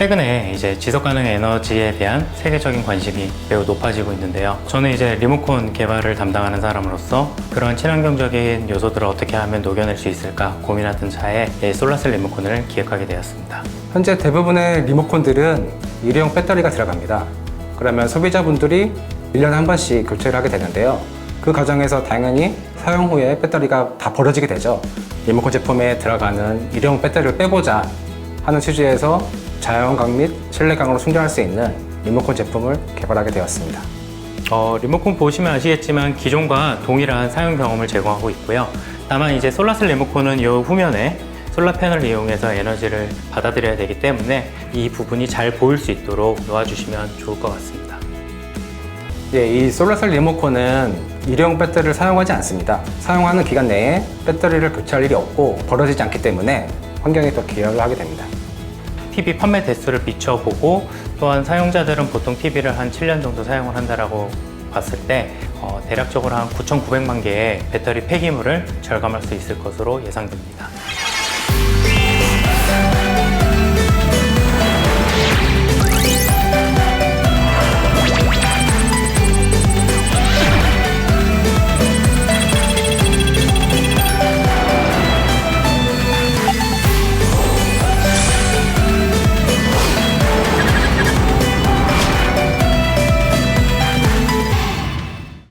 최근에 이제 지속 가능 에너지에 대한 세계적인 관심이 매우 높아지고 있는데요. 저는 이제 리모컨 개발을 담당하는 사람으로서 그런 친환경적인 요소들을 어떻게 하면 녹여낼 수 있을까 고민하던 차에 이 솔라셀 리모컨을 기획하게 되었습니다. 현재 대부분의 리모컨들은 일회용 배터리가 들어갑니다. 그러면 소비자분들이 1년에 한 번씩 교체를 하게 되는데요. 그 과정에서 당연히 사용 후에 배터리가 다 버려지게 되죠. 리모컨 제품에 들어가는 일회용 배터리를 빼고자 하는 취지에서 자연광 및 실내광으로 충전할 수 있는 리모컨 제품을 개발하게 되었습니다. 어, 리모컨 보시면 아시겠지만 기존과 동일한 사용 경험을 제공하고 있고요. 다만 이제 솔라셀 리모컨은 이 후면에 솔라 패널을 이용해서 에너지를 받아들여야 되기 때문에 이 부분이 잘 보일 수 있도록 놓아주시면 좋을 것 같습니다. 예, 이 솔라셀 리모컨은 일회용 배터리를 사용하지 않습니다. 사용하는 기간 내에 배터리를 교체할 일이 없고 버려지지 않기 때문에 환경에 더 기여를 하게 됩니다. TV 판매 대수를 비춰보고 또한 사용자들은 보통 TV를 한 7년 정도 사용을 한다라고 봤을 때 어, 대략적으로 한 9,900만 개의 배터리 폐기물을 절감할 수 있을 것으로 예상됩니다.